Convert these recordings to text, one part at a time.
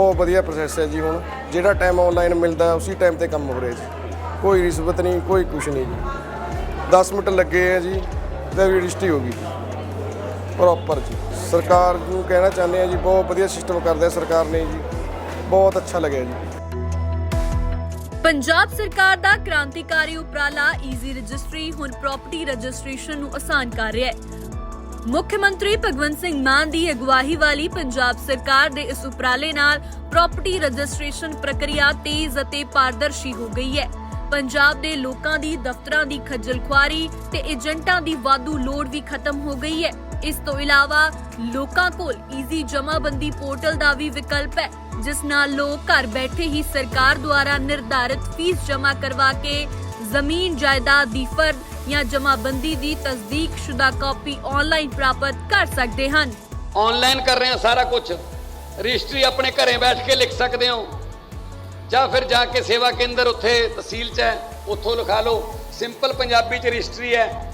ਬਹੁਤ ਵਧੀਆ ਪ੍ਰੋਸੈਸ ਹੈ ਜੀ ਹੁਣ। ਜਿਹੜਾ ਟਾਈਮ ਆਨਲਾਈਨ ਮਿਲਦਾ, ਉਸੇ ਟਾਈਮ ਤੇ ਕੰਮ ਹੋ ਰਿਹਾ ਜੀ। ਕੋਈ ਰਿਸ਼ਵਤ ਨਹੀਂ, ਕੋਈ ਕੁਛ ਨਹੀਂ ਜੀ। 10 ਮਿੰਟ ਲੱਗੇ ਆ ਜੀ, ਤੇ ਰਜਿਸਟਰੀ ਹੋ ਗਈ ਪ੍ਰੋਪਰ ਜੀ। ਸਰਕਾਰ ਨੂੰ ਕਹਿਣਾ ਚਾਹੁੰਦੇ ਆ ਜੀ, ਬਹੁਤ ਵਧੀਆ ਸਿਸਟਮ ਕਰਦਾ ਸਰਕਾਰ ਨੇ ਜੀ। ਬਹੁਤ ਅੱਛਾ ਲੱਗਿਆ ਜੀ। ਪੰਜਾਬ ਸਰਕਾਰ ਦਾ ਕ੍ਰਾਂਤੀਕਾਰੀ ਉਪਰਾਲਾ ਈਜ਼ੀ ਰਜਿਸਟਰੀ ਹੁਣ ਪ੍ਰਾਪਰਟੀ ਰਜਿਸਟ੍ਰੇਸ਼ਨ ਨੂੰ ਆਸਾਨ ਕਰ ਰਿਹਾ ਹੈ। ਮੁੱਖ ਮੰਤਰੀ ਭਗਵੰਤ ਸਿੰਘ ਮਾਨ ਦੀ ਅਗਵਾਈ ਵਾਲੀ ਪੰਜਾਬ ਸਰਕਾਰ ਦੇ ਇਸ ਉਪਰਾਲੇ ਨਾਲ ਪ੍ਰਾਪਰਟੀ ਰਜਿਸਟ੍ਰੇਸ਼ਨ ਪ੍ਰਕਿਰਿਆ ਤੇਜ਼ ਅਤੇ ਪਾਰਦਰਸ਼ੀ ਹੋ ਗਈ ਹੈ। ਪੰਜਾਬ ਦੇ ਲੋਕਾਂ ਦੀ ਦਫ਼ਤਰਾਂ ਦੀ ਖੱਜਲ ਖੁਆਰੀ ਤੇ ਏਜੰਟਾਂ ਦੀ ਵਾਧੂ ਲੋੜ ਵੀ ਖਤਮ ਹੋ ਗਈ ਹੈ। ਇਸ ਤੋਂ ਇਲਾਵਾ ਲੋਕਾਂ ਕੋਲ ਈਜ਼ੀ ਜਮਾਬੰਦੀ ਪੋਰਟਲ ਦਾ ਵੀ ਵਿਕਲਪ ਹੈ, ਜਿਸ ਨਾਲ ਲੋਕ ਘਰ ਬੈਠੇ ਹੀ ਸਰਕਾਰ ਦੁਆਰਾ ਨਿਰਧਾਰਿਤ ਫੀਸ ਜਮ੍ਹਾਂ ਕਰਵਾ ਕੇ ਜ਼ਮੀਨ ਜਾਇਦਾਦ ਦੀ ਫਰਦ ਜਾਂ ਜਮਾਬੰਦੀ ਦੀ ਤਸਦੀਕਸ਼ੁਦਾ ਕਾਪੀ ਆਨਲਾਈਨ ਪ੍ਰਾਪਤ ਕਰ ਸਕਦੇ ਹਨ। ਆਨਲਾਈਨ ਕਰ ਰਹੇ ਹਾਂ ਸਾਰਾ ਕੁਝ ਰਜਿਸਟਰੀ ਆਪਣੇ ਘਰੇ ਬੈਠ ਕੇ ਲਿਖ ਸਕਦੇ ਹੋ। ਜਾਂ ਫਿਰ ਜਾ ਕੇ ਸੇਵਾ ਕੇਂਦਰ ਉੱਥੇ ਤਹਿਸੀਲ 'ਚ ਹੈ, ਉੱਥੋਂ ਲਿਖਾ ਲਓ। ਸਿੰਪਲ ਪੰਜਾਬੀ 'ਚ ਰਜਿਸਟਰੀ ਹੈ।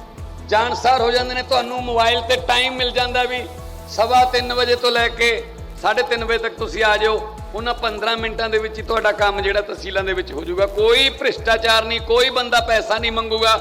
ਜਾਣਸਾਰ ਹੋ ਜਾਂਦੇ ਨੇ, ਤੁਹਾਨੂੰ ਮੋਬਾਈਲ ਤੇ ਟਾਈਮ ਮਿਲ ਜਾਂਦਾ ਵੀ ਸਵਾ ਤਿੰਨ ਵਜੇ ਤੋਂ ਲੈ ਕੇ 3:30 ਵਜੇ ਤੱਕ ਤੁਸੀਂ ਆ ਜਾਓ ਉਹਨਾਂ 15 ਮਿੰਟਾਂ ਦੇ ਵਿੱਚ ਹੀ ਤੁਹਾਡਾ ਕੰਮ ਜਿਹੜਾ ਤਹਿਸੀਲਾਂ ਦੇ ਵਿੱਚ ਹੋ ਜਾਊਗਾ। ਕੋਈ ਭ੍ਰਿਸ਼ਟਾਚਾਰ ਨਹੀਂ, ਕੋਈ ਬੰਦਾ ਪੈਸਾ ਨਹੀਂ ਮੰਗੂਗਾ।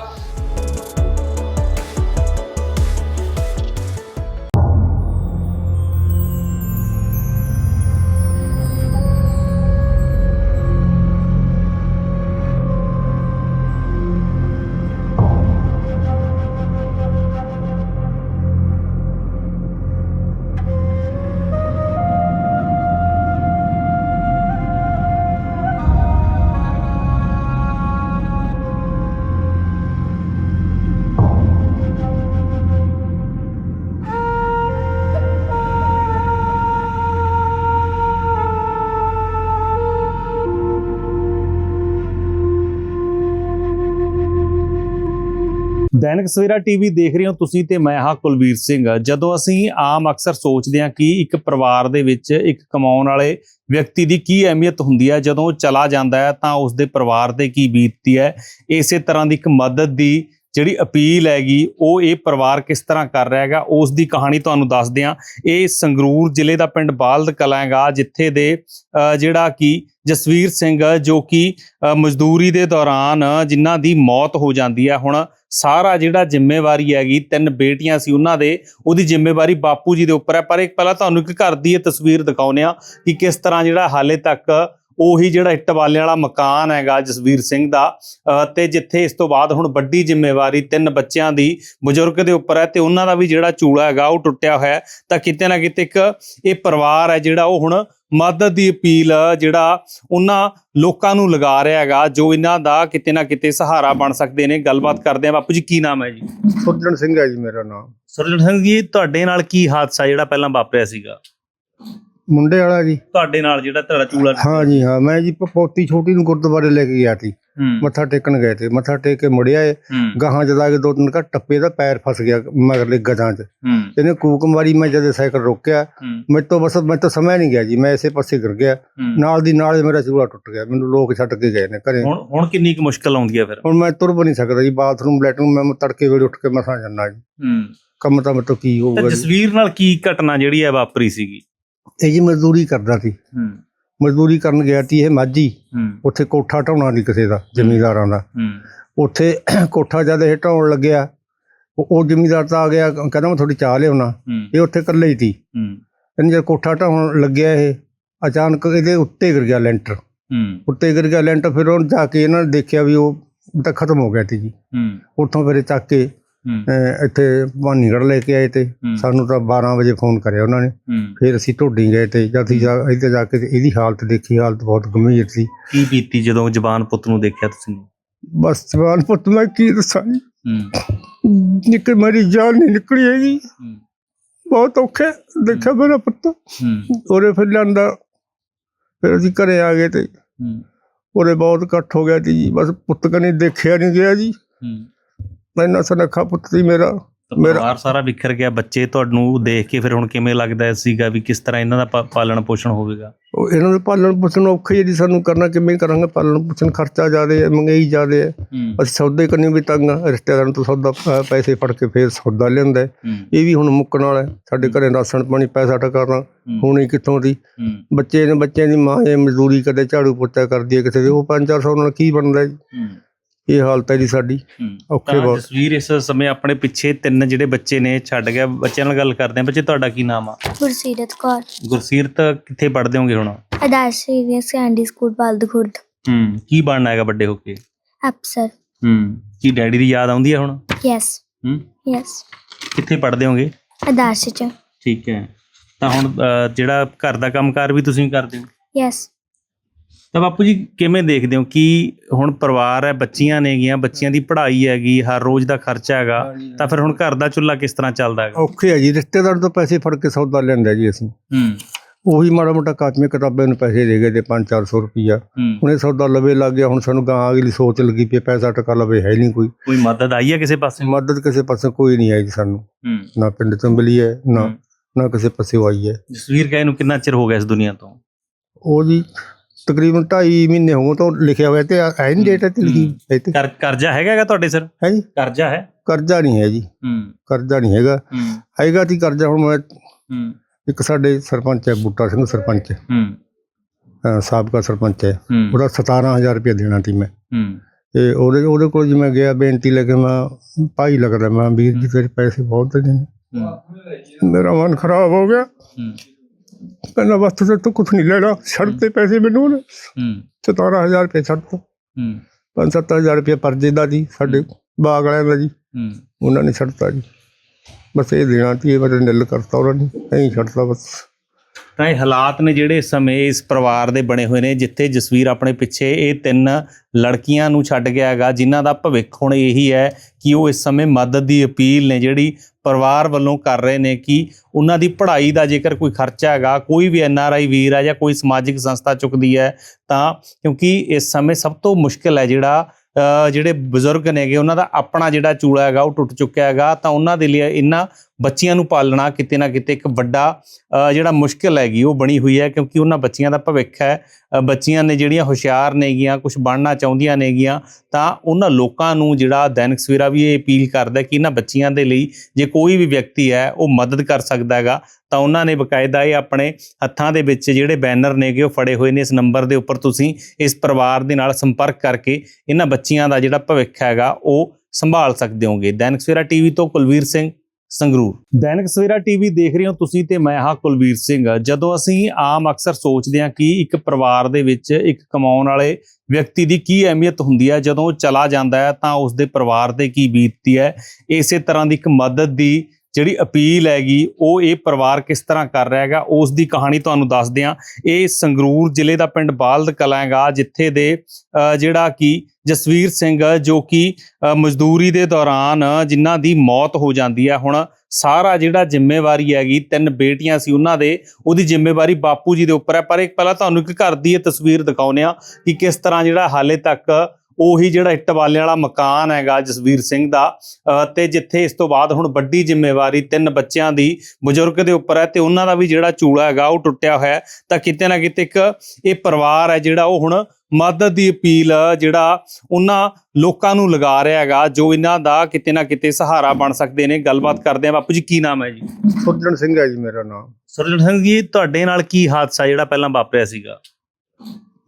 ਦੈਨਿਕ ਸਵੇਰਾ ਟੀਵੀ ਦੇਖ ਰਹੇ ਹੋ ਤੁਸੀਂ ਤੇ ਮੈਂ ਹਾਂ ਕੁਲਵੀਰ ਸਿੰਘ। ਜਦੋਂ ਅਸੀਂ ਆਮ ਅਕਸਰ ਸੋਚਦੇ ਹਾਂ ਕਿ ਇੱਕ ਪਰਿਵਾਰ ਦੇ ਵਿੱਚ ਇੱਕ ਕਮਾਉਣ ਵਾਲੇ ਵਿਅਕਤੀ ਦੀ ਕੀ ਅਹਿਮੀਅਤ ਹੁੰਦੀ ਹੈ, ਜਦੋਂ ਉਹ ਚਲਾ ਜਾਂਦਾ ਹੈ, ਤਾਂ ਉਸ ਦੇ ਪਰਿਵਾਰ ਤੇ ਕੀ ਬੀਤਦੀ ਹੈ, ਇਸੇ ਤਰ੍ਹਾਂ ਦੀ ਇੱਕ ਮਦਦ ਦੀ ਜਿਹੜੀ ਅਪੀਲ ਹੈਗੀ, ਉਹ ਇਹ ਪਰਿਵਾਰ ਕਿਸ ਤਰ੍ਹਾਂ ਕਰ ਰਿਹਾ ਹੈਗਾ, ਉਸ ਦੀ ਕਹਾਣੀ ਤੁਹਾਨੂੰ ਦੱਸਦੇ ਹਾਂ। ਇਹ ਸੰਗਰੂਰ ਜ਼ਿਲ੍ਹੇ ਦਾ ਪਿੰਡ ਬਾਲਦ ਕਲਾਂ ਹੈਗਾ, ਜਿੱਥੇ ਦੇ ਜਿਹੜਾ ਕਿ ਜਸਵੀਰ ਸਿੰਘ, ਜੋ ਕਿ ਮਜ਼ਦੂਰੀ ਦੇ ਦੌਰਾਨ ਜਿਨ੍ਹਾਂ ਦੀ ਮੌਤ ਹੋ ਜਾਂਦੀ ਹੈ। ਹੁਣ ਸਾਰਾ ਜਿਹੜਾ ਜ਼ਿੰਮੇਵਾਰੀ ਹੈਗੀ ਤਿੰਨ ਬੇਟੀਆਂ ਸੀ ਉਹਨਾਂ ਦੇ ਉਹਦੀ ਜ਼ਿੰਮੇਵਾਰੀ ਬਾਪੂ ਜੀ ਦੇ ਉੱਪਰ ਹੈ। ਪਰ ਇੱਕ ਪਹਿਲਾਂ ਤੁਹਾਨੂੰ ਇੱਕ ਘਰ ਦੀ ਇਹ ਤਸਵੀਰ ਦਿਖਾਉਂਦੇ ਆ ਕਿ ਕਿਸ ਤਰ੍ਹਾਂ ਜਿਹੜਾ ਹਾਲੇ ਤੱਕ ਉਹੀ ਜਿਹੜਾ ਇੱਟ ਵਾਲੇ ਵਾਲਾ ਮਕਾਨ ਹੈਗਾ ਜਸਵੀਰ ਸਿੰਘ ਦਾ। ਅ, ਤੇ ਜਿੱਥੇ ਇਸ ਤੋਂ ਬਾਅਦ ਹੁਣ ਵੱਡੀ ਜ਼ਿੰਮੇਵਾਰੀ ਤਿੰਨ ਬੱਚਿਆਂ ਦੀ ਬਜ਼ੁਰਗ ਦੇ ਉੱਪਰ ਹੈ ਤੇ ਉਹਨਾਂ ਦਾ ਵੀ ਜਿਹੜਾ ਚੂੜਾ ਹੈਗਾ ਉਹ ਟੁੱਟਿਆ ਹੋਇਆ ਤਾਂ ਕਿਤੇ ਨਾ ਕਿਤੇ ਇੱਕ ਇਹ ਪਰਿਵਾਰ ਹੈ ਜਿਹੜਾ ਉਹ ਹੁਣ ਮਦਦ ਦੀ ਅਪੀਲ ਜਿਹੜਾ ਉਹਨਾਂ ਲੋਕਾਂ ਨੂੰ ਲਗਾ ਰਿਹਾ ਹੈਗਾ ਜੋ ਇਹਨਾਂ ਦਾ ਕਿਤੇ ਨਾ ਕਿਤੇ ਸਹਾਰਾ ਬਣ ਸਕਦੇ ਨੇ। ਗੱਲਬਾਤ ਕਰਦੇ ਆ ਬਾਪੂ ਜੀ ਕੀ ਨਾਮ ਹੈ ਜੀ? ਸੁਰਜਣ ਸਿੰਘ ਹੈ ਜੀ ਮੇਰਾ ਨਾਮ। ਸਰਜਨ ਸਿੰਘ ਜੀ ਤੁਹਾਡੇ ਨਾਲ ਕੀ ਹਾਦਸਾ ਜਿਹੜਾ ਪਹਿਲਾਂ ਵਾਪਰਿਆ ਸੀਗਾ? ਮੁੰਡੇ ਵਾਲਾ ਜੀ। ਤੁਹਾਡੇ ਨਾਲ ਜਿਹੜਾ ਤੁਹਾਡਾ ਚੂੜਾ ਹਾਂ ਜੀ ਹਾਂ ਮੈਂ ਜੀ ਪ- ਪੋਤੀ ਛੋਟੀ ਨੂੰ ਗੁਰਦੁਆਰੇ ਲੈ ਕੇ ਗਿਆ ਸੀ। ਹੂੰ। ਮੱਥਾ ਟੇਕਣ ਗਏ ਤੇ ਮੱਥਾ ਟੇਕ ਕੇ ਮੁੜਿਆ ਏ ਹੂੰ। ਗਾਹਾਂ ਜਦਾ ਕੇ ਦੋ ਤਿੰਨ ਘੱਟ ਟੱਪੇ ਦਾ ਪੈਰ ਫਸ ਗਿਆ ਮਗਰਲੇ ਗਦਾਂ 'ਚ। ਹੂੰ। ਇਹਨੇ ਕੂਕ ਮਾਰੀ ਮੈਂ ਜਦ ਸਾਈਕਲ ਰੋਕਿਆ ਹੂੰ। ਤੋਂ ਬਸ ਮੈਂ ਤਾਂ ਸਮਝ ਨਹੀਂ ਗਿਆ ਜੀ। ਮੈਂ ਇਸੇ ਪਾਸੇ ਗਿਰ ਗਿਆ। ਹੂੰ। ਨਾਲ ਦੀ ਨਾਲ ਹੀ ਮੇਰਾ ਚੂੜਾ ਟੁੱਟ ਗਿਆ। ਮੈਨੂੰ ਲੋਕ ਛੱਡ ਕੇ ਗਏ ਨੇ ਘਰੇ। ਹੁਣ ਹੁਣ ਕਿੰਨੀ ਕੁ ਮੁਸ਼ਕਲ ਆਉਂਦੀ ਹੈ ਫਿਰ? ਹੁਣ ਮੈਂ ਤੁਰ ਵੀ ਨਹੀਂ ਸਕਦਾ ਜੀ। ਬਾਥਰੂਮ ਲੈਟਰੂਮ ਮੈਂ ਤੜਕੇ ਵੇਲੇ ਉੱਠ ਕੇ ਮਸਾਂ ਜਾਂਦਾ ਜੀ। ਹੂੰ। ਕੰਮ ਤਾਂ ਮੇਰੇ ਤੋਂ ਕੀ ਤਾਂ ਹੋਊਗਾ ਜੀ। ਜਸਵੀਰ ਨਾਲ ਕੀ ਘਟਨਾ ਜਿਹੜੀ ਹੈ ਵਾਪਰੀ ਸੀਗੀ? ਇਹ ਜੀ ਮਜ਼ਦੂਰੀ ਕਰਦਾ ਸੀ। ਹੂੰ। ਮਜ਼ਦੂਰੀ ਕਰਨ ਗਿਆ ਸੀ ਇਹ ਮਾਝੀ। ਹੂੰ। ਉੱਥੇ ਕੋਠਾ ਢਾਉਣਾ ਨਹੀਂ ਕਿਸੇ ਦਾ ਜ਼ਿਮੀਂਦਾਰਾਂ ਦਾ। ਹੂੰ। ਉੱਥੇ ਕੋਠਾ ਜਦ ਇਹ ਢਾਉਣ ਲੱਗਿਆ ਉਹ ਜ਼ਿਮੀਂਦਾਰ ਤਾਂ ਆ ਗਿਆ ਕਹਿੰਦਾ ਮੈਂ ਥੋੜੀ ਚਾਹ ਲਿਆਉਣਾ। ਇਹ ਉੱਥੇ ਇਕੱਲੇ ਹੀ ਸੀ। ਹੂੰ। ਇਹਨੇ ਜਦ ਕੋਠਾ ਢਾਉਣ ਲੱਗਿਆ ਇਹ ਅਚਾਨਕ ਇਹਦੇ ਉੱਤੇ ਗਿਰ ਗਿਆ ਲੈਂਟਰ। ਹੂੰ। ਉੱਤੇ ਗਿਰ ਗਿਆ ਲੈਂਟਰ ਫਿਰ ਉਹ ਜਾ ਕੇ ਇਹਨਾਂ ਨੇ ਦੇਖਿਆ ਵੀ ਉਹ ਤਾਂ ਖਤਮ ਹੋ ਗਿਆ ਸੀ ਜੀ। ਹੂੰ। ਉੱਥੋਂ ਫਿਰ ਚੱਕ ਕੇ ਇੱਥੇ ਭਾਨੀਗੜ੍ਹ ਲੈ ਕੇ ਆਏ ਤੇ। ਸਾਨੂੰ ਤਾਂ 12 ਵਜੇ ਫੋਨ ਕਰਿਆ ਉਹਨਾਂ ਨੇ। ਫਿਰ ਅਸੀਂ ਢੋਡੀ ਗਏ ਤੇ ਜਦ ਅਸੀਂ ਜਾ ਇੱਥੇ ਜਾ ਕੇ ਤੇ ਇਹਦੀ ਹਾਲਤ ਦੇਖੀ ਹਾਲਤ ਬਹੁਤ ਗੰਭੀਰ ਸੀ। ਕੀ ਬੀਤੀ ਜਦੋਂ ਜਵਾਨ ਪੁੱਤ ਨੂੰ ਦੇਖਿਆ ਤੁਸੀਂ? ਬਸ ਜਵਾਨ ਪੁੱਤ ਮੈਂ ਕੀ ਦੱਸਾਂ ਜੀ? ਹੂੰ। ਨਿਕਲ ਮੇਰੀ ਜਾਨ ਨਹੀਂ ਨਿਕਲੀ ਹੈਗੀ। ਹੂੰ। ਬਹੁਤ ਔਖੇ ਦੇਖਿਆ ਮੇਰਾ ਪੁੱਤ। ਹੂੰ। ਉਹਦੇ ਫਿਰ ਲਿਆਂਦਾ। ਫਿਰ ਅਸੀਂ ਘਰੇ ਆ ਗਏ ਤੇ ਹੂੰ। ਉਹਦੇ ਬਹੁਤ ਇਕੱਠ ਹੋ ਗਿਆ ਸੀ ਜੀ। ਬਸ ਪੁੱਤ ਕਨੇ ਦੇਖਿਆ ਨਹੀਂ ਗਿਆ ਜੀ। ਹੂੰ। ਮੈਨਾਂ ਸੁਨੱਖਾ ਪੁੱਤ ਸੀ ਮੇਰਾ ਮੇਰਾ- ਪਰਿਵਾਰ ਸਾਰਾ ਵਿਖਰ ਗਿਆ ਬੱਚੇ ਤੁਹਾਨੂੰ ਦੇਖ ਕੇ ਫਿਰ ਹੁਣ ਕਿਵੇਂ ਲੱਗਦਾ ਸੀਗਾ ਵੀ ਕਿਸ ਤਰ੍ਹਾਂ ਇਹਨਾਂ ਦਾ ਪਾ- ਪਾਲਣ ਪੋਸ਼ਣ ਹੋਵੇਗਾ? ਉਹ ਇਹਨਾਂ ਦੇ ਪਾਲਣ ਪੋਸ਼ਣ ਔਖਾ ਹੀ ਹੈ ਜੀ ਸਾਨੂੰ ਕਰਨਾ ਕਿਵੇਂ ਕਰਾਂਗੇ? ਪਾਲਣ ਪੋਸ਼ਣ ਖਰਚਾ ਜ਼ਿਆਦਾ ਹੈ ਮਹਿੰਗਾਈ ਜ਼ਿਆਦਾ ਹੈ। ਅਸੀਂ ਸੌਦੇ ਕਰਨੀ ਵੀ ਤੰਗ ਆ ਰਿਸ਼ਤੇਦਾਰਾਂ ਤੋਂ ਸੌਦਾ ਪੈਸੇ ਫੜ ਕੇ ਫੇਰ ਸੌਦਾ ਲਿਆਂਦਾ ਹੈ। ਇਹ ਵੀ ਹੁਣ ਮੁੱਕਣ ਵਾਲਾ ਹੈ। ਸਾਡੇ ਘਰੇ ਰਾਸ਼ਨ ਪਾਣੀ ਪੈਸਾ ਟਕਾ ਤਾਂ ਹੋਣੀ ਕਿੱਥੋਂ ਦੀ? ਬੱਚੇ ਨੇ ਬੱਚਿਆਂ ਦੀ ਮਾਂ ਇਹ ਮਜ਼ਦੂਰੀ ਕਦੇ ਝਾੜੂ ਪੋਚਾ ਕਰਦੀ ਹੈ ਕਿਸੇ ਦੇ ਉਹ 5-400 ਨਾਲ ਕੀ ਬਣਦਾ ਜੀ? ਇਹ ਹਾਲਤ ਹੈ ਜੀ ਸਾਡੀ। ਔਖੇ ਬਹੁਤ। ਜਸਵੀਰ ਇਸ ਸਮੇਂ ਆਪਣੇ ਪਿੱਛੇ ਤਿੰਨ ਜਿਹੜੇ ਬੱਚੇ ਨੇ ਛੱਡ ਗਿਆ। ਬੱਚਿਆਂ ਨਾਲ ਗੱਲ ਕਰਦੇ ਆ ਬੱਚੇ ਤੁਹਾਡਾ ਕੀ ਨਾਮ ਆ? ਗੁਰਸੀਰਤ ਕੌਰ। ਗੁਰਸੀਰਤ ਕਿੱਥੇ ਪੜ੍ਹਦੇ ਹੋਗੇ ਹੁਣ? ਆਦਰਸ਼ ਸੀਨੀਅਰ ਸੈਕੰਡਰੀ ਸਕੂਲ ਬਲਦ ਖੁਰਦ ਹੂੰ। ਕੀ ਬਣਨਾ ਹੈਗਾ ਵੱਡੇ ਹੋ ਕੇ? ਅਫਸਰ। ਹੂੰ। ਕੀ ਡੈਡੀ ਦੀ ਯਾਦ ਆਉਂਦੀ ਹੈ ਹੁਣ? ਯੈਸ ਹੂੰ। ਯੈਸ ਕਿੱਥੇ ਪੜ੍ਹਦੇ ਹੋਗੇ? ਆਦਰਸ਼ ਚ। ਠੀਕ ਹੈ। ਤਾਂ ਹੁਣ ਜਿਹੜਾ ਘਰ ਦਾ ਕੰਮਕਾਰ ਵੀ ਤੁਸੀਂ ਕਰਦੇ ਹੋ? ਯੈਸ ਤਾਂ ਬਾਪੂ ਜੀ ਕਿਵੇਂ ਦੇਖਦੇ ਹੋ? ਕਿ ਹੁਣ ਪਰਿਵਾਰ ਹੈ ਬੱਚੀਆਂ ਨੇਗੀਆਂ ਬੱਚੀਆਂ ਦੀ ਪੜ੍ਹਾਈ ਹੈਗੀ ਹਰ ਰੋਜ਼ ਦਾ ਖਰਚਾ ਹੈਗਾ ਤਾਂ ਫਿਰ ਹੁਣ ਘਰ ਦਾ ਚੁੱਲ੍ਹਾ ਕਿਸ ਤਰ੍ਹਾਂ ਚੱਲਦਾ ਹੈਗਾ? ਔਖੇ ਹੈ ਜੀ ਰਿਸ਼ਤੇਦਾਰ ਤੋਂ ਪੈਸੇ ਫੜ ਕੇ ਸੌਦਾ ਲੈਂਦਾ ਜੀ ਅਸੀਂ। ਹੂੰ। ਉਹੀ ਮਾੜਾ ਮੋਟਾ ਕਾਪੀਆਂ ਕਿਤਾਬਾਂ ਨੂੰ ਪੈਸੇ ਦੇ ਗਏ ਤੇ 5-400 ਰੁਪਈਆ। ਹੂੰ। ਹੁਣੇ ਸੌਦਾ ਲਵੇ ਲੱਗ ਗਿਆ ਹੁਣ ਸਾਨੂੰ ਗਾਂ ਅਗਲੀ ਸੋਚ ਲੱਗੀ ਪਈ ਪੈਸਾ ਟਕਾ ਲਵੇ ਹੈ ਨਹੀਂ ਕੋਈ। ਕੋਈ ਮਦਦ ਆਈ ਹੈ ਕਿਸੇ ਪਾਸੇ? ਮਦਦ ਕਿਸੇ ਪਾਸੇ ਕੋਈ ਨਹੀਂ ਆਈ ਜੀ ਸਾਨੂੰ। ਹੂੰ। ਨਾ ਪਿੰਡ ਤੋਂ ਮਿਲੀ ਹੈ ਨਾ। ਨਾ ਕਿਸੇ ਪਾਸੇ ਆਈ ਹੈ। ਜਸਵੀਰ ਕਹੇ ਨੂੰ ਕਿੰਨਾ ਚਿਰ ਹੋ ਗਿਆ ਇਸ ਦੁਨੀਆ ਤੋਂ? ਉਹ ਜੀ ਤਕਰੀਬਨ 2.5 ਮਹੀਨੇ ਹੋ ਗਏ ਤਾਂ ਲਿਖਿਆ ਹੋਇਆ ਤੇ ਐ ਨਹੀਂ ਡੇਟ ਤੇ ਲਿਖੀ ਹੈ। ਤੇ। ਕਰ ਕਰਜ਼ਾ ਹੈਗਾ ਹੈਗਾ ਤੁਹਾਡੇ ਸਿਰ? ਹੈ ਜੀ। ਕਰਜ਼ਾ ਹੈ? ਕਰਜ਼ਾ ਨਹੀਂ ਹੈ ਜੀ। ਹੂੰ। ਕਰਜ਼ਾ ਨਹੀਂ ਹੈਗਾ। ਹੂੰ। ਹੈਗਾ ਤੀ ਕਰਜ਼ਾ ਹੁਣ ਮੈਂ ਹੂੰ। ਇੱਕ ਸਾਡੇ ਸਰਪੰਚ ਹੈ ਬੂਟਾ ਸਿੰਘ ਸਰਪੰਚ। ਹੂੰ। ਅ, ਸਾਬਕਾ ਸਰਪੰਚ ਹੈ। ਹੂੰ। ਉਹਦਾ 17000 ਰੁਪਏ ਦੇਣਾ ਸੀ ਮੈਂ। ਹੂੰ। ਤੇ ਉਹਦੇ ਉਹਦੇ ਕੋਲ ਜਿਵੇਂ ਗਿਆ ਬੇਨਤੀ ਲੈ ਕੇ ਮੈਂ ਭਾਈ ਲੱਗਦਾ ਮੈਂ ਵੀਰ ਜੀ ਤੇਰੇ ਪੈਸੇ ਬਹੁਤ ਨੇ। ਹੂੰ। ਮੇਰਾ ਮਨ ਖਰਾਬ ਹੋ ਗਿਆ। ਹੂੰ। ਕਹਿੰਦਾ ਬਸ ਤੇ ਤੂੰ ਕੁਝ ਨਹੀਂ ਲੈਣਾ ਛੱਡ ਤੇ ਪੈਸੇ ਮੈਨੂੰ ਉਹਨੇ। ਹੂੰ। 17000 ਰੁਪਏ ਛੱਡ ਤਾ। ਹੂੰ। 5-7000 ਰੁਪਏ ਪਰਜੇ ਦਾ ਜੀ ਸਾਡੇ ਬਾਗ ਵਾਲਿਆਂ ਦਾ ਜੀ। ਹੂੰ। ਉਹਨਾਂ ਨੇ ਛੱਡਤਾ ਜੀ। ਬਸ ਇਹ ਦੇਣਾ ਤੀ ਇਹ ਮੇਰੇ ਨਿਲ ਕਰਤਾ ਉਹਨਾਂ ਨੇ। ਐਂ ਛੱਡਤਾ ਬਸ। ਤਾਂ ਇਹ ਹਾਲਾਤ ਨੇ ਜਿਹੜੇ ਇਸ ਸਮੇਂ ਇਸ ਪਰਿਵਾਰ ਦੇ ਬਣੇ ਹੋਏ ਨੇ, ਜਿੱਥੇ ਜਸਵੀਰ ਆਪਣੇ ਪਿੱਛੇ ਇਹ ਤਿੰਨ ਲੜਕੀਆਂ ਨੂੰ ਛੱਡ ਗਿਆ ਹੈਗਾ, ਜਿਨ੍ਹਾਂ ਦਾ ਭਵਿੱਖ ਹੁਣ ਇਹੀ ਹੈ ਕਿ ਉਹ ਇਸ ਸਮੇਂ ਮਦਦ ਦੀ ਅਪੀਲ ਨੇ, ਜਿਹੜੀ ਪਰਿਵਾਰ ਵੱਲੋਂ ਕਰ ਰਹੇ ਨੇ ਕਿ ਉਹਨਾਂ ਦੀ ਪੜ੍ਹਾਈ ਦਾ ਜੇਕਰ ਕੋਈ ਖਰਚਾ ਹੈਗਾ, ਕੋਈ ਵੀ ਐਨ ਆਰ ਆਈ ਵੀਰ ਹੈ ਜਾਂ ਕੋਈ ਸਮਾਜਿਕ ਸੰਸਥਾ ਚੁੱਕਦੀ ਹੈ, ਤਾਂ ਕਿਉਂਕਿ ਇਸ ਸਮੇਂ ਸਭ ਤੋਂ ਮੁਸ਼ਕਲ ਹੈ ਜਿਹੜਾ ਜਿਹੜੇ ਬਜ਼ੁਰਗ ਨੇਗੇ, ਉਹਨਾਂ ਦਾ ਆਪਣਾ ਜਿਹੜਾ ਚੂੜਾ ਹੈਗਾ, ਉਹ ਟੁੱਟ ਚੁੱਕਿਆ ਹੈਗਾ, ਤਾਂ ਉਹਨਾਂ ਦੇ ਲਈ ਇਹਨਾਂ ਬੱਚਿਆਂ ਨੂੰ ਪਾਲਣਾ ਕਿਤੇ ਨਾ ਕਿਤੇ ਇੱਕ ਵੱਡਾ ਜਿਹੜਾ ਮੁਸ਼ਕਲ ਹੈਗੀ, ਉਹ ਬਣੀ ਹੋਈ ਹੈ, ਕਿਉਂਕਿ ਉਹਨਾਂ ਬੱਚਿਆਂ ਦਾ ਭਵਿੱਖ ਹੈ। ਬੱਚੀਆਂ ਨੇ ਜਿਹੜੀਆਂ ਹੁਸ਼ਿਆਰ ਨੇਗੀਆਂ ਕੁਝ ਬਣਨਾ ਚਾਹੁੰਦੀਆਂ ਨੇਗੀਆਂ, ਤਾਂ ਉਹਨਾਂ ਲੋਕਾਂ ਨੂੰ ਜਿਹੜਾ ਦੈਨਿਕ ਸਵੇਰਾ ਵੀ ਇਹ ਅਪੀਲ ਕਰਦਾ ਕਿ ਇਹਨਾਂ ਬੱਚਿਆਂ ਦੇ ਲਈ ਜੇ ਕੋਈ ਵੀ ਵਿਅਕਤੀ ਹੈ, ਉਹ ਮਦਦ ਕਰ ਸਕਦਾ ਹੈਗਾ। ਤਾਂ ਉਹਨਾਂ ਨੇ ਬਕਾਇਦਾ ਇਹ ਆਪਣੇ ਹੱਥਾਂ ਦੇ ਵਿੱਚ ਜਿਹੜੇ ਬੈਨਰ ਨੇਗੇ ਉਹ ਫੜੇ ਹੋਏ ਨੇ। ਇਸ ਨੰਬਰ ਦੇ ਉੱਪਰ ਤੁਸੀਂ ਇਸ ਪਰਿਵਾਰ ਦੇ ਨਾਲ ਸੰਪਰਕ ਕਰਕੇ ਇਹਨਾਂ ਬੱਚੀਆਂ ਦਾ ਜਿਹੜਾ ਭਵਿੱਖ ਹੈਗਾ ਉਹ ਸੰਭਾਲ ਸਕਦੇ ਹੋਗੇ। ਦੈਨਿਕ ਸਵੇਰਾ ਟੀਵੀ ਤੋਂ ਕੁਲਵੀਰ ਸਿੰਘ ਸੰਗਰੂਰ। ਦੈਨਿਕ ਸਵੇਰਾ ਟੀਵੀ ਦੇਖ ਰਹੇ ਹੋ ਤੁਸੀਂ ਤੇ ਮੈਂ ਹਾਂ ਕੁਲਵੀਰ ਸਿੰਘ। ਜਦੋਂ ਅਸੀਂ ਆਮ ਅਕਸਰ ਸੋਚਦੇ ਹਾਂ ਕਿ ਇੱਕ ਪਰਿਵਾਰ ਦੇ ਵਿੱਚ ਇੱਕ ਕਮਾਉਣ ਵਾਲੇ ਵਿਅਕਤੀ ਦੀ ਕੀ ਅਹਿਮੀਅਤ ਹੁੰਦੀ ਹੈ, ਜਦੋਂ ਉਹ ਚਲਾ ਜਾਂਦਾ ਹੈ ਤਾਂ ਉਸ ਦੇ ਪਰਿਵਾਰ ਤੇ ਕੀ ਬੀਤਦੀ ਹੈ, ਇਸੇ ਤਰ੍ਹਾਂ ਦੀ ਇੱਕ ਮਦਦ ਦੀ ਜਿਹੜੀ ਅਪੀਲ ਹੈਗੀ, ਉਹ ਇਹ ਪਰਿਵਾਰ ਕਿਸ ਤਰ੍ਹਾਂ ਕਰ ਰਿਹਾ ਹੈਗਾ, ਉਸ ਦੀ ਕਹਾਣੀ ਤੁਹਾਨੂੰ ਦੱਸਦੇ ਹਾਂ। ਇਹ ਸੰਗਰੂਰ ਜ਼ਿਲ੍ਹੇ ਦਾ ਪਿੰਡ ਬਾਲਦ ਕਲਾਂ ਹੈਗਾ, ਜਿੱਥੇ ਦੇ ਜਿਹੜਾ ਕਿ ਜਸਵੀਰ ਸਿੰਘ, ਜੋ ਕਿ ਮਜ਼ਦੂਰੀ ਦੇ ਦੌਰਾਨ ਜਿਨ੍ਹਾਂ ਦੀ ਮੌਤ ਹੋ ਜਾਂਦੀ ਹੈ। ਹੁਣ ਸਾਰਾ ਜਿਹੜਾ ਜ਼ਿੰਮੇਵਾਰੀ ਹੈਗੀ, ਤਿੰਨ ਬੇਟੀਆਂ ਸੀ ਉਹਨਾਂ ਦੇ, ਉਹਦੀ ਜ਼ਿੰਮੇਵਾਰੀ ਬਾਪੂ ਜੀ ਦੇ ਉੱਪਰ ਹੈ। ਪਰ ਇੱਕ ਪਹਿਲਾਂ ਤੁਹਾਨੂੰ ਇੱਕ ਘਰ ਦੀ ਇਹ ਤਸਵੀਰ ਦਿਖਾਉਂਦੇ ਆ ਕਿ ਕਿਸ ਤਰ੍ਹਾਂ ਜਿਹੜਾ ਹਾਲੇ ਤੱਕ ਉਹੀ ਜਿਹੜਾ ਇੱਟ ਵਾਲੇ ਵਾਲਾ ਮਕਾਨ ਹੈਗਾ ਜਸਵੀਰ ਸਿੰਘ ਦਾ ਤੇ ਜਿੱਥੇ ਇਸ ਤੋਂ ਬਾਅਦ ਹੁਣ ਵੱਡੀ ਜ਼ਿੰਮੇਵਾਰੀ ਤਿੰਨ ਬੱਚਿਆਂ ਦੀ ਬਜ਼ੁਰਗ ਦੇ ਉੱਪਰ ਹੈ ਤੇ ਉਹਨਾਂ ਦਾ ਵੀ ਜਿਹੜਾ ਚੂੜਾ ਹੈਗਾ ਉਹ ਟੁੱਟਿਆ ਹੋਇਆ ਹੈ। ਤਾਂ ਕਿਤੇ ਨਾ ਕਿਤੇ ਇੱਕ ਇਹ ਪਰਿਵਾਰ ਹੈ ਜਿਹੜਾ ਉਹ ਹੁਣ ਮਦਦ ਦੀ ਅਪੀਲ ਜਿਹੜਾ ਉਹਨਾਂ ਲੋਕਾਂ ਨੂੰ ਲਗਾ ਰਿਹਾ ਹੈਗਾ ਜੋ ਇਹਨਾਂ ਦਾ ਕਿਤੇ ਨਾ ਕਿਤੇ ਸਹਾਰਾ ਬਣ ਸਕਦੇ ਨੇ। ਗੱਲਬਾਤ ਕਰਦੇ ਆ ਬਾਪੂ ਜੀ ਕੀ ਨਾਮ ਹੈ ਜੀ? ਸੁਰਜਣ ਸਿੰਘ ਹੈ ਜੀ ਮੇਰਾ ਨਾਮ। ਸਰਜਣ ਸਿੰਘ ਜੀ ਤੁਹਾਡੇ ਨਾਲ ਕੀ ਹਾਦਸਾ ਜਿਹੜਾ ਪਹਿਲਾਂ ਵਾਪਰਿਆ ਸੀਗਾ?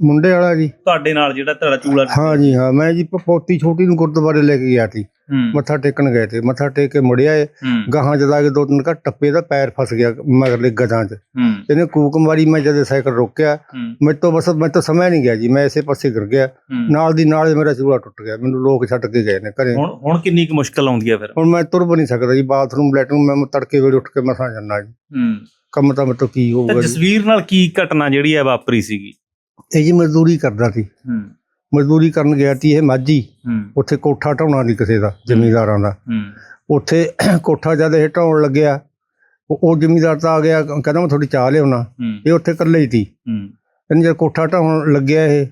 ਮੁੰਡੇ ਵਾਲਾ ਜੀ। ਤੁਹਾਡੇ ਨਾਲ ਜਿਹੜਾ ਤੁਹਾਡਾ ਚੂੜਾ ਹਾਂ ਜੀ ਹਾਂ ਮੈਂ ਜੀ ਪ- ਪੋਤੀ ਛੋਟੀ ਨੂੰ ਗੁਰਦੁਆਰੇ ਲੈ ਕੇ ਗਿਆ ਸੀ। ਹੂੰ। ਮੱਥਾ ਟੇਕਣ ਗਏ ਤੇ ਮੱਥਾ ਟੇਕ ਕੇ ਮੁੜਿਆ ਏ ਹੂੰ। ਗਾਹਾਂ ਜਦਾ ਕੇ ਦੋ ਤਿੰਨ ਘੱਟ ਟੱਪੇ ਦਾ ਪੈਰ ਫਸ ਗਿਆ ਮਗਰਲੇ ਗਦਾਂ 'ਚ। ਹੂੰ। ਇਹਨੇ ਕੂਕ ਮਾਰੀ ਮੈਂ ਜਦ ਸਾਈਕਲ ਰੋਕਿਆ ਹੂੰ। ਤੋਂ ਬਸ ਮੈਂ ਤਾਂ ਸਮਝ ਨਹੀਂ ਗਿਆ ਜੀ ਮੈਂ ਇਸੇ ਪਾਸੇ ਗਿਰ ਗਿਆ। ਹੂੰ। ਨਾਲ ਦੀ ਨਾਲ ਹੀ ਮੇਰਾ ਚੂੜਾ ਟੁੱਟ ਗਿਆ ਮੈਨੂੰ ਲੋਕ ਛੱਡ ਕੇ ਗਏ ਨੇ ਘਰੇ। ਹੁਣ ਹੁਣ ਕਿੰਨੀ ਕੁ ਮੁਸ਼ਕਲ ਆਉਂਦੀ ਹੈ ਫਿਰ? ਹੁਣ ਮੈਂ ਤੁਰ ਵੀ ਨਹੀਂ ਸਕਦਾ ਜੀ ਬਾਥਰੂਮ ਲੈਟਰੂਮ ਮੈਂ ਤੜਕੇ ਵੇਲੇ ਉੱਠ ਕੇ ਮਸਾਂ ਜਾਂਦਾ ਜੀ। ਹੂੰ। ਕੰਮ ਤਾਂ ਮੇਰੇ ਤੋਂ ਕੀ ਤਾਂ ਹੋਊਗਾ ਜੀ। ਜਸਵੀਰ ਨਾਲ ਕੀ ਘਟਨਾ ਜਿਹੜੀ ਹੈ ਵਾਪਰੀ ਸੀਗੀ? ਇਹ ਜੀ ਮਜ਼ਦੂਰੀ ਕਰਦਾ ਸੀ। ਹੂੰ। ਮਜ਼ਦੂਰੀ ਕਰਨ ਗਿਆ ਸੀ ਇਹ ਮਾਝੀ। ਹੂੰ। ਉੱਥੇ ਕੋਠਾ ਢਾਉਣਾ ਨਹੀਂ ਕਿਸੇ ਦਾ ਜ਼ਿਮੀਂਦਾਰਾਂ ਦਾ। ਹੂੰ। ਉੱਥੇ ਕੋਠਾ ਜਦ ਇਹ ਢਾਉਣ ਲੱਗਿਆ ਉਹ- ਜ਼ਿਮੀਂਦਾਰ ਤਾਂ ਆ ਗਿਆ ਕਹਿੰਦਾ ਮੈਂ ਥੋੜੀ ਚਾਹ ਲਿਆਉਣਾ। ਇਹ ਉੱਥੇ ਇਕੱਲੇ ਹੀ ਸੀ। ਹੂੰ। ਇਹਨੇ ਜਦ ਕੋਠਾ ਢਾਉਣ ਲੱਗਿਆ ਇਹ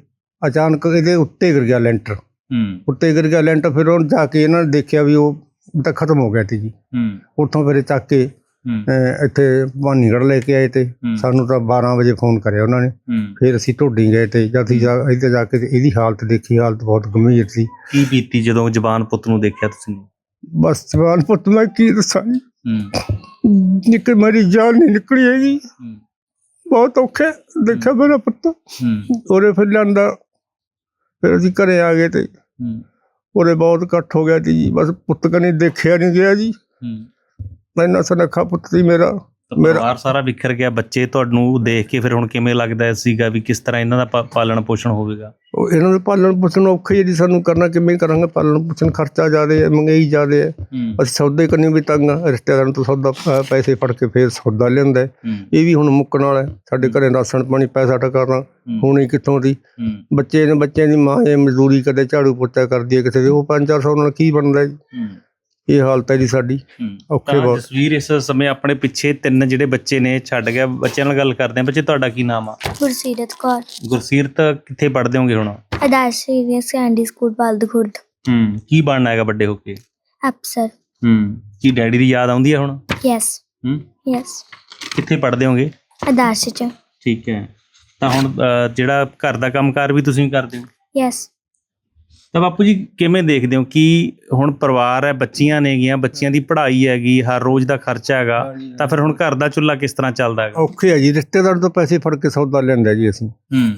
ਅਚਾਨਕ ਇਹਦੇ ਉੱਤੇ ਗਿਰ ਗਿਆ ਲੈਂਟਰ। ਹੂੰ। ਉੱਤੇ ਗਿਰ ਗਿਆ ਲੈਂਟਰ ਫਿਰ ਉਹ ਜਾ ਕੇ ਇਹਨਾਂ ਨੇ ਦੇਖਿਆ ਵੀ ਉਹ ਤਾਂ ਖਤਮ ਹੋ ਗਿਆ ਸੀ ਜੀ। ਹੂੰ। ਉੱਥੋਂ ਫਿਰ ਚੱਕ ਕੇ ਇੱਥੇ ਭਾਨੀਗੜ੍ਹ ਲੈ ਕੇ ਆਏ ਤੇ। ਸਾਨੂੰ ਤਾਂ 12 ਵਜੇ ਫੋਨ ਕਰਿਆ ਉਹਨਾਂ ਨੇ। ਫਿਰ ਅਸੀਂ ਢੋਡੀ ਗਏ ਤੇ ਜਦ ਅਸੀਂ ਜਾ ਇੱਥੇ ਜਾ ਕੇ ਤੇ ਇਹਦੀ ਹਾਲਤ ਦੇਖੀ ਹਾਲਤ ਬਹੁਤ ਗੰਭੀਰ ਸੀ। ਕੀ ਬੀਤੀ ਜਦੋਂ ਜਵਾਨ ਪੁੱਤ ਨੂੰ ਦੇਖਿਆ ਤੁਸੀਂ? ਬਸ ਜਵਾਨ ਪੁੱਤ ਮੈਂ ਕੀ ਦੱਸਾਂ ਜੀ। ਹੂੰ। ਨਿਕਲ ਮੇਰੀ ਜਾਨ ਨਹੀਂ ਨਿਕਲੀ ਹੈਗੀ। ਹੂੰ। ਬਹੁਤ ਔਖੇ ਦੇਖਿਆ ਮੇਰਾ ਪੁੱਤ। ਹੂੰ। ਉਹਦੇ ਫਿਰ ਲਿਆਂਦਾ। ਫਿਰ ਅਸੀਂ ਘਰੇ ਆ ਗਏ ਤੇ ਹੂੰ। ਉਹਦੇ ਬਹੁਤ ਇਕੱਠ ਹੋ ਗਿਆ ਸੀ ਜੀ। ਬਸ ਪੁੱਤ ਕਨੇ ਦੇਖਿਆ ਨਹੀਂ ਗਿਆ ਜੀ। ਹੂੰ। ਮੈਨਾਂ ਸੁਨੱਖਾ ਪੁੱਤ ਸੀ ਮੇਰਾ ਮੇਰਾ- ਪਰਿਵਾਰ ਸਾਰਾ ਵਿਖਰ ਗਿਆ ਬੱਚੇ ਤੁਹਾਨੂੰ ਦੇਖ ਕੇ ਫਿਰ ਹੁਣ ਕਿਵੇਂ ਲੱਗਦਾ ਸੀਗਾ ਵੀ ਕਿਸ ਤਰ੍ਹਾਂ ਇਹਨਾਂ ਦਾ ਪਾ- ਪਾਲਣ ਪੋਸ਼ਣ ਹੋਵੇਗਾ? ਉਹ ਇਹਨਾਂ ਦੇ ਪਾਲਣ ਪੋਸ਼ਣ ਔਖਾ ਹੀ ਹੈ ਜੀ ਸਾਨੂੰ ਕਰਨਾ ਕਿਵੇਂ ਕਰਾਂਗੇ? ਪਾਲਣ ਪੋਸ਼ਣ ਖਰਚਾ ਜ਼ਿਆਦਾ ਹੈ ਮਹਿੰਗਾਈ ਜ਼ਿਆਦਾ ਹੈ। ਹੂੰ। ਅਸੀਂ ਸੌਦੇ ਕਰਨੀ ਵੀ ਤੰਗ ਆ ਰਿਸ਼ਤੇਦਾਰਾਂ ਤੋਂ ਸੌਦਾ ਅਹ ਪੈਸੇ ਫੜ ਕੇ ਫੇਰ ਸੌਦਾ ਲਿਆਂਦਾ ਹੈ। ਹੂੰ। ਇਹ ਵੀ ਹੁਣ ਮੁੱਕਣ ਵਾਲਾ ਹੈ। ਸਾਡੇ ਘਰੇ ਰਾਸ਼ਨ ਪਾਣੀ ਪੈਸਾ ਟਕਾਣਾ ਹੁਣ ਹੀ ਕਿੱਥੋਂ ਦੀ? ਹੂੰ। ਬੱਚੇ ਨੇ ਬੱਚਿਆਂ ਦੀ ਮਾਂ ਇਹ ਮਜ਼ਦੂਰੀ ਕਦੇ ਝਾੜੂ ਪੋਚਾ ਕਰਦੀ ਹੈ ਕਿਸੇ ਦੇ ਉਹ 5-400 ਨਾਲ ਕੀ ਬਣਦਾ ਜੀ? ਹੂੰ। ਇਹ ਹਾਲਤ ਹੈ ਜੀ ਸਾਡੀ। ਔਖੇ ਬਹੁਤ। ਜਸਵੀਰ ਇਸ ਸਮੇਂ ਆਪਣੇ ਪਿੱਛੇ ਤਿੰਨ ਜਿਹੜੇ ਬੱਚੇ ਨੇ ਛੱਡ ਗਿਆ। ਬੱਚਿਆਂ ਨਾਲ ਗੱਲ ਕਰਦੇ ਆ ਬੱਚੇ ਤੁਹਾਡਾ ਕੀ ਨਾਮ ਆ? ਗੁਰਸੀਰਤ ਕੌਰ। ਗੁਰਸੀਰਤ ਕਿੱਥੇ ਪੜ੍ਹਦੇ ਹੋਗੇ ਹੁਣ? ਆਦਰਸ਼ ਸੀਨੀਅਰ ਸੈਕੰਡਰੀ ਸਕੂਲ ਬਲਦ ਖੁਰਦ ਹੂੰ। ਕੀ ਬਣਨਾ ਹੈਗਾ ਵੱਡੇ ਹੋ ਕੇ? ਅਫਸਰ। ਹੂੰ। ਕੀ ਡੈਡੀ ਦੀ ਯਾਦ ਆਉਂਦੀ ਹੈ ਹੁਣ? ਯੈਸ। ਹੂੰ। ਯੈਸ। ਕਿੱਥੇ ਪੜ੍ਹਦੇ ਹੋਗੇ? ਆਦਰਸ਼ ਚ। ਠੀਕ ਹੈ। ਤਾਂ ਹੁਣ ਜਿਹੜਾ ਘਰ ਦਾ ਕੰਮਕਾਰ ਵੀ ਤੁਸੀਂ ਕਰਦੇ ਹੋ? ਯੈਸ। ਤਾਂ ਬਾਪੂ ਜੀ ਕਿਵੇਂ ਦੇਖਦੇ ਹੋ? ਕਿ ਹੁਣ ਪਰਿਵਾਰ ਹੈ ਬੱਚੀਆਂ ਨੇਗੀਆਂ ਬੱਚੀਆਂ ਦੀ ਪੜ੍ਹਾਈ ਹੈਗੀ ਹਰ ਰੋਜ਼ ਦਾ ਖਰਚਾ ਹੈਗਾ ਤਾਂ ਫਿਰ ਹੁਣ ਘਰ ਦਾ ਚੁੱਲ੍ਹਾ ਕਿਸ ਤਰ੍ਹਾਂ ਚੱਲਦਾ ਹੈਗਾ? ਔਖੇ ਹੈ ਜੀ ਰਿਸ਼ਤੇਦਾਰ ਤੋਂ ਪੈਸੇ ਫੜ ਕੇ ਸੌਦਾ ਲੈਂਦਾ ਜੀ ਅਸੀਂ। ਹੂੰ।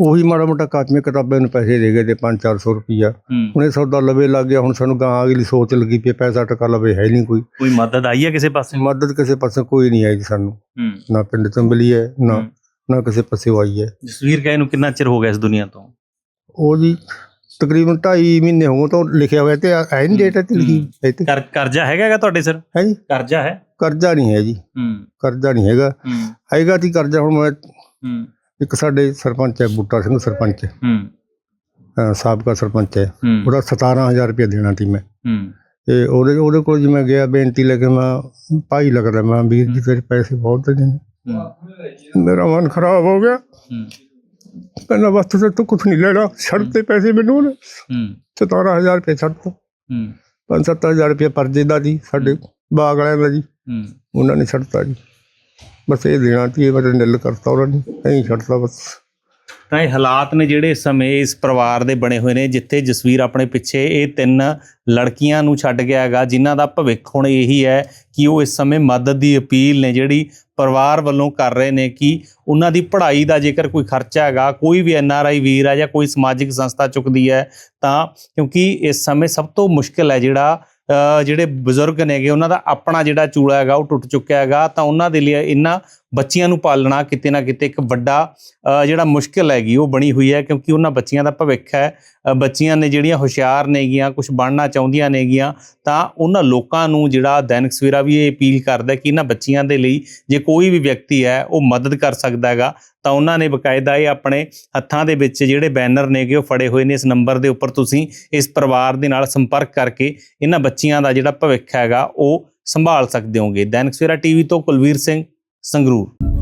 ਉਹੀ ਮਾੜਾ ਮੋਟਾ ਕਾਪੀਆਂ ਕਿਤਾਬਾਂ ਨੂੰ ਪੈਸੇ ਦੇ ਗਏ ਤੇ 5-400 ਰੁਪਈਆ। ਹੂੰ। ਹੁਣੇ ਸੌਦਾ ਲਵੇ ਲੱਗ ਗਿਆ ਹੁਣ ਸਾਨੂੰ ਗਾਂ ਅਗਲੀ ਸੋਚ ਲੱਗੀ ਪਈ ਪੈਸਾ ਟਕਾ ਲਵੇ ਹੈ ਨਹੀਂ ਕੋਈ। ਕੋਈ ਮਦਦ ਆਈ ਹੈ ਕਿਸੇ ਪਾਸੇ? ਮਦਦ ਕਿਸੇ ਪਾਸੇ ਕੋਈ ਨਹੀਂ ਆਈ ਜੀ ਸਾਨੂੰ। ਹੂੰ। ਨਾ ਪਿੰਡ ਤੋਂ ਮਿਲੀ ਹੈ ਨਾ। ਨਾ ਕਿਸੇ ਪਾਸੇ ਆਈ ਹੈ। ਜਸਵੀਰ ਕਹੇ ਨੂੰ ਕਿੰਨਾ ਚਿਰ ਹੋ ਗਿਆ ਇਸ ਦੁਨੀਆ ਤੋਂ? ਉਹ ਜੀ ਤਕਰੀਬਨ 2.5 ਮਹੀਨੇ ਹੋ ਗਏ ਤੋਂ ਲਿਖਿਆ ਹੋਇਆ ਤੇ ਹੈ ਨਹੀਂ ਡੇਟ ਤੇ ਲਿਖੀ ਹੈ। ਤੇ ਕਰ ਕਰਜ਼ਾ ਹੈਗਾ ਹੈਗਾ ਤੁਹਾਡੇ ਸਿਰ? ਹੈ ਜੀ। ਕਰਜ਼ਾ ਹੈ? ਕਰਜ਼ਾ ਨਹੀਂ ਹੈ ਜੀ। ਹੂੰ। ਕਰਜ਼ਾ ਨਹੀਂ ਹੈਗਾ। ਹੂੰ। ਹੈਗਾ ਤੀ ਕਰਜ਼ਾ ਹੁਣ ਮੈਂ ਹੂੰ। ਇੱਕ ਸਾਡੇ ਸਰਪੰਚ ਹੈ ਬੂਟਾ ਸਿੰਘ ਸਰਪੰਚ। ਹੂੰ। ਅਹ ਸਾਬਕਾ ਸਰਪੰਚ ਹੈ। ਹੂੰ। ਉਹਦਾ 17000 ਰੁਪਏ ਦੇਣਾ ਸੀ ਮੈਂ। ਹੂੰ। ਤੇ ਉਹਦੇ ਉਹਦੇ ਕੋਲ ਜਿਵੇਂ ਗਿਆ ਬੇਨਤੀ ਲੈ ਕੇ ਮੈਂ ਭਾਈ ਲੱਗਦਾ ਮੈਂ ਵੀਰ ਜੀ ਤੇਰੇ ਪੈਸੇ ਬਹੁਤ ਨੇ। ਹੂੰ। ਮੇਰਾ ਮਨ ਖਰਾਬ ਹੋ ਗਿਆ। ਹੂੰ। ਕਹਿੰਦਾ ਬਸ ਤੇ ਤੂੰ ਕੁਝ ਨਹੀਂ ਲੈਣਾ ਛੱਡ ਤੇ ਪੈਸੇ ਮੈਨੂੰ ਉਹਨੇ। ਹੂੰ। 17000 ਰੁਪਏ ਛੱਡ ਤਾ। ਹੂੰ। 5-7000 ਰੁਪਏ ਪਰਜੇ ਦਾ ਜੀ ਸਾਡੇ ਬਾਗ ਵਾਲਿਆਂ ਦਾ ਜੀ। ਹੂੰ। ਉਹਨਾਂ ਨੇ ਛੱਡਤਾ ਜੀ। ਬਸ ਇਹ ਦੇਣਾ ਸੀ ਇਹ ਮੇਰੇ ਨਿਲ ਕਰਤਾ ਉਹਨਾਂ ਨੇ। ਨਹੀਂ ਛੱਡਤਾ ਬਸ। ਤਾਂ ਇਹ ਹਾਲਾਤ ਨੇ ਜਿਹੜੇ ਇਸ ਸਮੇਂ ਇਸ ਪਰਿਵਾਰ ਦੇ ਬਣੇ ਹੋਏ ਨੇ ਜਿੱਥੇ ਜਸਵੀਰ ਆਪਣੇ ਪਿੱਛੇ ਇਹ ਤਿੰਨ ਲੜਕੀਆਂ ਨੂੰ ਛੱਡ ਗਿਆ ਹੈਗਾ ਜਿਨ੍ਹਾਂ ਦਾ ਭਵਿੱਖ ਹੁਣ ਇਹੀ ਹੈ ਕਿ ਉਹ ਇਸ ਸਮੇਂ ਮਦਦ ਦੀ ਅਪੀਲ ਨੇ ਜਿਹੜੀ ਪਰਿਵਾਰ ਵੱਲੋਂ ਕਰ ਰਹੇ ਨੇ ਕਿ ਉਹਨਾਂ ਦੀ ਪੜ੍ਹਾਈ ਦਾ ਜੇਕਰ ਕੋਈ ਖਰਚਾ ਹੈਗਾ ਕੋਈ ਵੀ ਐਨ ਆਰ ਆਈ ਵੀਰ ਹੈ ਜਾਂ ਕੋਈ ਸਮਾਜਿਕ ਸੰਸਥਾ ਚੁੱਕਦੀ ਹੈ ਤਾਂ ਕਿਉਂਕਿ ਇਸ ਸਮੇਂ ਸਭ ਤੋਂ ਮੁਸ਼ਕਲ ਹੈ ਜਿਹੜਾ ਅ, ਜਿਹੜੇ ਬਜ਼ੁਰਗ ਨੇਗੇ ਉਹਨਾਂ ਦਾ ਆਪਣਾ ਜਿਹੜਾ ਚੂੜਾ ਹੈਗਾ ਉਹ ਟੁੱਟ ਚੁੱਕਿਆ ਹੈਗਾ ਤਾਂ ਉਹਨਾਂ ਦੇ ਲਈ ਇਹਨਾਂ ਬੱਚੀਆਂ ਨੂੰ ਪਾਲਣਾ ਕਿਤੇ ਨਾ ਕਿਤੇ ਇੱਕ ਵੱਡਾ ਜਿਹੜਾ ਮੁਸ਼ਕਲ ਹੈਗੀ, ਉਹ ਬਣੀ ਹੋਈ ਹੈ, ਕਿਉਂਕਿ ਉਹਨਾਂ ਬੱਚੀਆਂ ਦਾ ਭਵਿੱਖ ਹੈ। ਬੱਚੀਆਂ ਨੇ ਜਿਹੜੀਆਂ ਹੁਸ਼ਿਆਰ ਨੇਗੀਆਂ ਕੁਝ ਬਣਨਾ ਚਾਹੁੰਦੀਆਂ ਨੇਗੀਆਂ, ਤਾਂ ਉਹਨਾਂ ਲੋਕਾਂ ਨੂੰ ਜਿਹੜਾ ਦੈਨਿਕ ਸਵੇਰਾ ਵੀ ਇਹ ਅਪੀਲ ਕਰਦਾ ਕਿ ਇਹਨਾਂ ਬੱਚੀਆਂ ਦੇ ਲਈ ਜੇ ਕੋਈ ਵੀ ਵਿਅਕਤੀ ਹੈ, ਉਹ ਮਦਦ ਕਰ ਸਕਦਾ ਹੈਗਾ, ਤਾਂ ਉਹਨਾਂ ਨੇ ਬਕਾਇਦਾ ਇਹ ਆਪਣੇ ਹੱਥਾਂ ਦੇ ਵਿੱਚ ਜਿਹੜੇ ਬੈਨਰ ਨੇਗੇ, ਉਹ ਫੜੇ ਹੋਏ ਨੇ। ਇਸ ਨੰਬਰ ਦੇ ਉੱਪਰ ਤੁਸੀਂ ਇਸ ਪਰਿਵਾਰ ਦੇ ਨਾਲ ਸੰਪਰਕ ਕਰਕੇ ਇਹਨਾਂ ਬੱਚੀਆਂ ਦਾ ਜਿਹੜਾ ਭਵਿੱਖ ਹੈਗਾ, ਉਹ ਸੰਭਾਲ ਸਕਦੇ ਹੋਗੇ। ਦੈਨਿਕ ਸਵੇਰਾ ਟੀਵੀ ਤੋਂ ਕੁਲਵੀਰ ਸਿੰਘ। ਸੰਗਰੂਰ